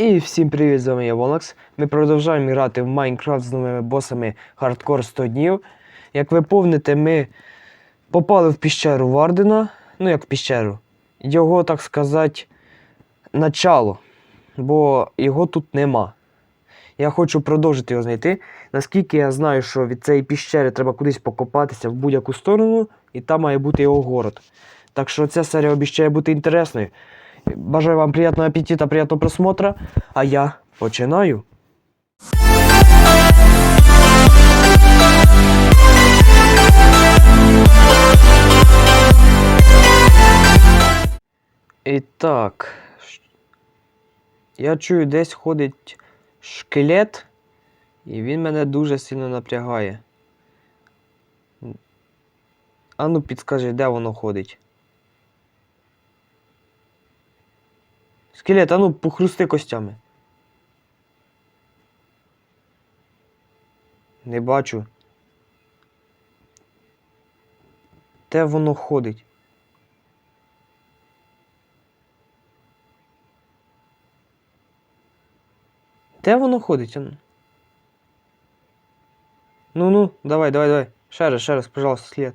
І всім привіт, з вами я Волакс. Ми продовжуємо грати в Майнкрафт з новими босами Hardcore 100 днів. Як ви помните, ми попали в піщеру Вардена. Ну, як в піщеру. Його, так сказати, начало. Бо його тут нема. Я хочу продовжити його знайти. Наскільки я знаю, що від цієї піщери треба кудись покопатися в будь-яку сторону, і там має бути його город. Так що ця серія обіцяє бути інтересною. Бажаю вам приятного аппетита, приятного просмотра. А я починаю. І так. Я чую, десь ходить шкелет, і він мене дуже сильно напрягає. А ну підскажи, де воно ходить? Скелет, а ну похрусти костями. Не бачу. Де воно ходить? Де воно ходить? ну? Ну-ну, давай, давай, давай. Ще раз, ще раз, пожалуйста, слід.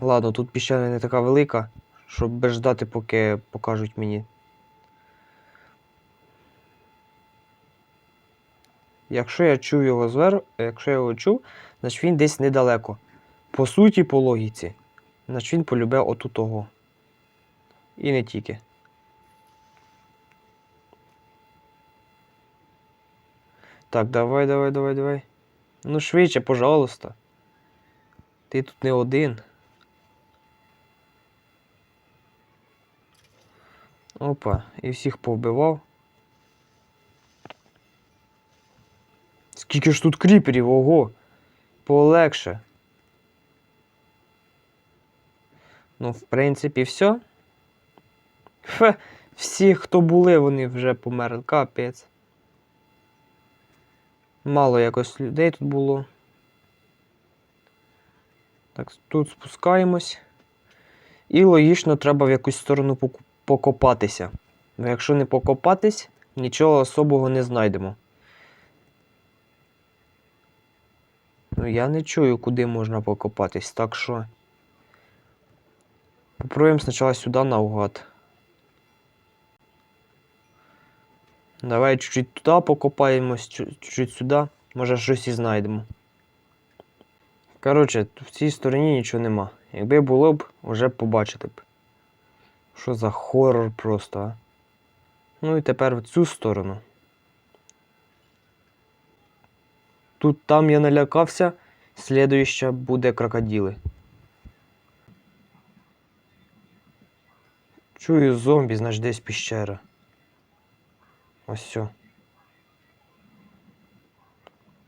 Ладно, тут піщана не така велика, щоб ждати, поки покажуть мені. Якщо я чув його зверху, якщо я його чув, значить він десь недалеко. По суті, по логіці. Значить він полюбе оту того. І не тільки. Так, давай, давай, давай, давай. Ну, швидше, пожалуйста. Ти тут не один. Опа, і всіх повбивав. Скільки ж тут кріперів, ого! Полегше. Ну, в принципі, все. Фе, всі, хто були, вони вже померли. Капець. Мало якось людей тут було. Так, тут спускаємось. І логічно треба в якусь сторону покопатися. Бо якщо не покопатись, нічого особого не знайдемо. Ну, я не чую, куди можна покопатись, так що. Попробуємо спочатку сюди наугад. Давай чуть-чуть туди покопаємось, чу- чуть-чуть сюди. Може щось і знайдемо. Коротше, в цій стороні нічого нема. Якби було б, вже побачили б. Що за хорор просто, а? Ну і тепер в цю сторону. Тут там я налякався, слідуюча буде крокодили. Чую зомбі, значить десь піщера. Ось все.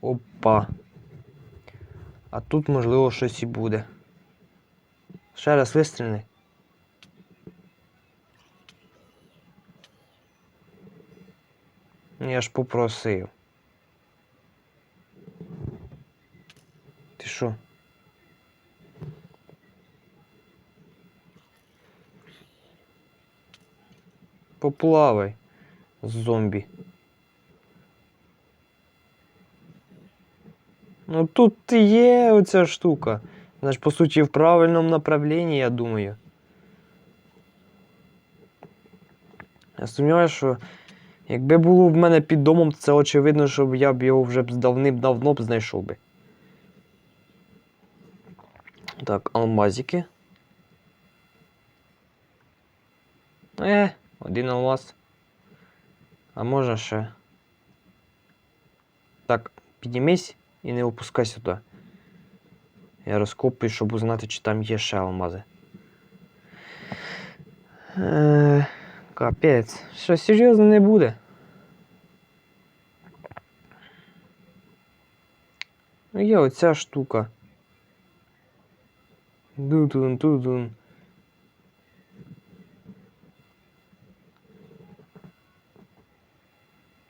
Опа. А тут, можливо, щось і буде. Ще раз вистріли. Я ж попросив. Ти що? Поплавай, зомбі. Ну тут є оця штука. Значить, по суті, в правильному направленні, я думаю. Я сумніваюся, що якби було в мене під домом, то це очевидно, що я б його вже давним-давно б знайшов би. Так, алмазики. Е, один алмаз. А може ще. Так, піднімись і не опускай сюди. Я розкопую, щоб узнати, чи там є ще алмази. Е, капець. Що, серйозно не буде? Ну, є оця штука. Дудун, дудун.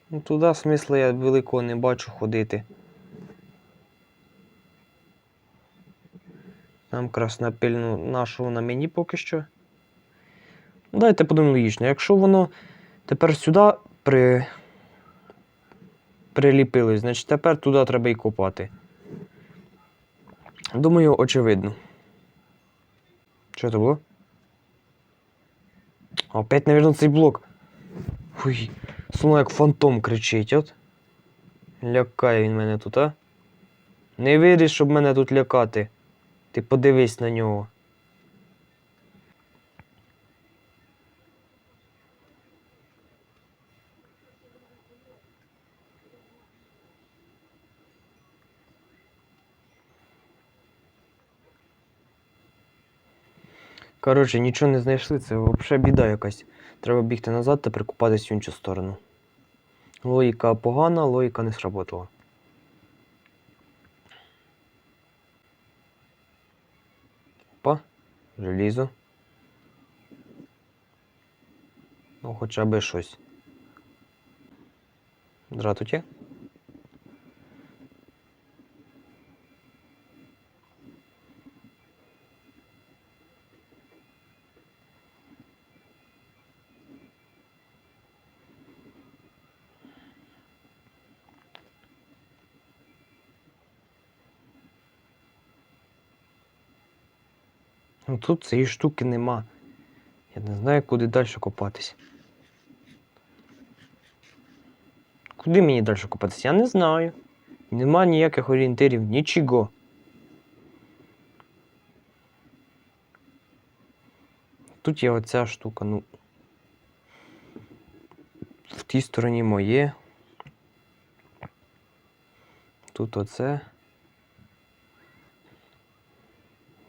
Ну, туди смисла я великого не бачу ходити. Там краснопильну нашу на мені поки що. Ну, Давайте подумаємо логічно. Якщо воно Тепер сюди при... приліпилось, значить тепер туди треба і копати. Думаю, очевидно. Що це було? Опять, наверное, цей блок. Ой, словно як фантом кричить, от. Лякає він мене тут, а? Не виріш, щоб мене тут лякати. Ти подивись на нього. Коротше, нічого не знайшли, це взагалі біда якась. Треба бігти назад та прикупатись в іншу сторону. Логіка погана, логіка не сработала. Опа, желізо. Ну, хоча б щось. Здратуйте. Ну тут цієї штуки нема. Я не знаю, куди далі копатись. Куди мені далі копатись? Я не знаю. Нема ніяких орієнтирів, нічого. Тут є оця штука, ну. В тій стороні моє. Тут оце.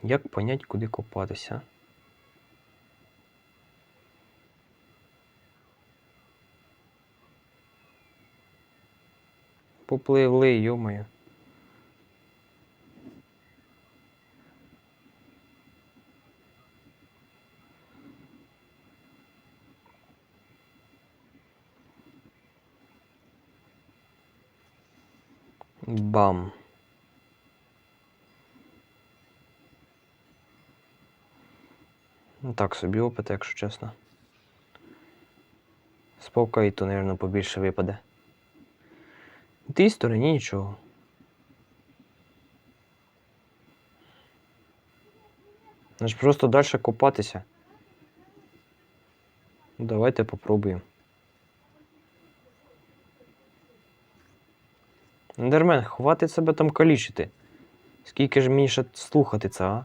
Як понять, куди копатися? Попливли, йомаю. Бам. Так собі опит, якщо чесно. Спокій то, мабуть, побільше випаде. В тій стороні нічого. Значить просто далі копатися. Ну, Давайте попробуємо. Ендермен, хватить себе там калічити. Скільки ж мені ще слухати це, а?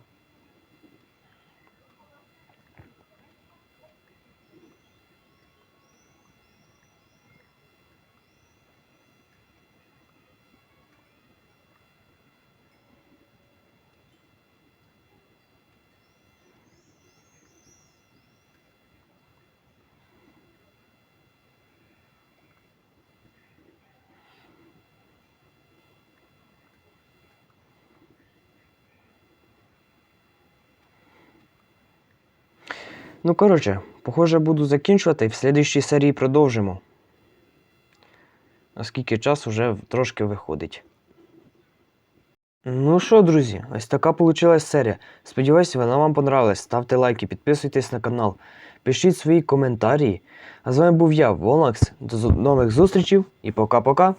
Ну, коротше, похоже, буду закінчувати і в слідчій серії продовжимо. Оскільки час уже трошки виходить. Ну що, друзі, ось така получилась серія. Сподіваюся, вона вам понравилась. Ставте лайки, підписуйтесь на канал, пишіть свої коментарі. А з вами був я, Волакс. До нових зустрічей і пока-пока.